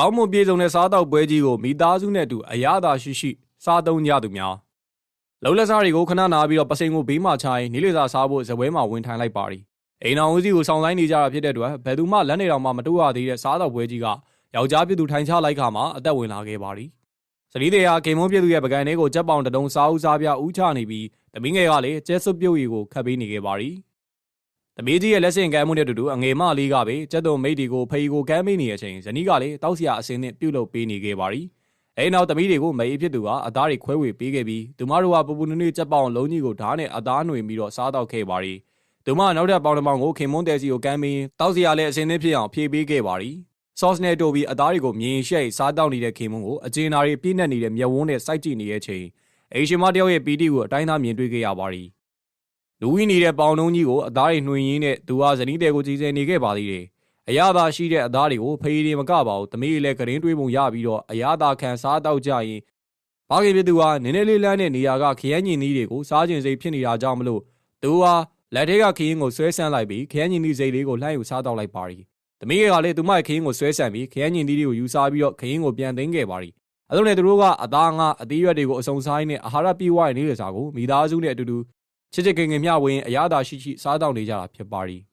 ကောင်းမွန်ပြေဆုံးတဲ့စားတောက်ပွဲကြီးကိုမိသားစုနဲ့အတူအရသာရှိရှိစားသုံးကြသူများလုံလက်စားတွေကိုခဏနာပြီးတော့ပစိန်ကိုဘေးမှချရင်နေလေစာစားဖို့ဇပွဲမှာဝင်ထိုင်လိုက်ပါရီအိမ်တော်ဦးစီးကိုဆောင်ဆိုင်နေကြတာဖြစ်တဲ့အတွက်ဘယ်သူမှလက်နေတော်မှမတိုးရသေးတဲ့စားတောက်ပွဲကြီးကယောက်ျားပြည်သူထိုင်ချလိုက်ခါမှာအသက်ဝင်လာခဲ့ပါရီစလီတေဟာဂိမ်မုံပြည်သူရဲ့ပကံလေးကိုကြက်ပေါင်တတုံစားဦးစားပြဦးချနေပြီးတမင်းငယ်ကလည်းကျဲစွပ်ပြုတ်ရီကိုခတ်ပေးနေခဲ့ပါရီ တမီးကြီးရဲ့လက်ဆင့်ကမ်းမှုနဲ့အတူတူအငယ်မလေးကပဲကျက်တုံမိတ်ဒီကိုဖေးကိုကမ်းပေးနေတဲ့အချိန်ဇနီးကလည်းတောက်စရာအစင်းနဲ့ပြုတ်လုပ်ပေးနေခဲ့ပါရီအဲနောက်တမီးတွေကိုမေအေးဖြစ်သူကအသားတွေခွဲဝေပေးခဲ့ပြီးသူမတို့ကပူပူနွေ့နွေ့ကြက်ပေါင်လုံးကြီးကိုဓာတ်နဲ့အသားຫນွေပြီးတော့စားတော့ခဲ့ပါရီသူမနောက်ထပ်ပေါင်တစ်ပေါင်ကိုခင်မွန်းတဲစီကိုကမ်းပြီးတောက်စရာလည်းအစင်းသင်းဖြစ်အောင်ဖြည့်ပေးခဲ့ပါရီဆော့စ်နဲ့တိုးပြီးအသားတွေကိုမြင်ရှိတ်စားတောက်နေတဲ့ခင်မွန်းကိုအကျဉ်းသားတွေပြည့်နေနေတဲ့မျက်ဝန်းနဲ့စိုက်ကြည့်နေတဲ့အချိန်အေရှင်မတယောက်ရဲ့ပီတီကိုအတိုင်းသားမြင်တွေ့ခဲ့ရပါရီ လူဝင်းနေတဲ့ပေါင်လုံးကြီးကိုအသားတွေနှွင်ရင်းနဲ့သူကဇနီးတဲကိုကြည်စဲနေခဲ့ပါသေးတယ်အရသာရှိတဲ့အသားတွေကိုဖေးရီမကပါဘူးတမေးလည်းကရင်တွေးပုံရပြီးတော့အရသာခံစားတောက်ကြရင်ဘာခင်ပြသူဟာနည်းနည်းလေးလမ်းတဲ့နေရာကခရမ်းညင်သီးတွေကိုစားကျင်စိတ်ဖြစ်နေတာကြောင့်မလို့သူဟာလက်ထဲကခရင်ကိုဆွဲဆန့်လိုက်ပြီးခရမ်းညင်သီးစိတ်လေးကိုလှမ်းယူစားတောက်လိုက်ပါရီတမေးကလည်းသူမရဲ့ခရင်ကိုဆွဲဆန့်ပြီးခရမ်းညင်သီးတွေကိုယူစားပြီးတော့ခရင်ကိုပြန်သိမ်းခဲ့ပါရီအဲလိုနဲ့သူတို့ကအသားငါအသီးရွက်တွေကိုအစုံစားရင်းနဲ့အာဟာရပြည့်ဝနေတဲ့စာကိုမိသားစုနဲ့အတူတူ ချစ်ချစ်ခင်ခင်မျှဝင်းအရသာရှိရှိစားတောက်နေကြတာဖြစ်ပါရီ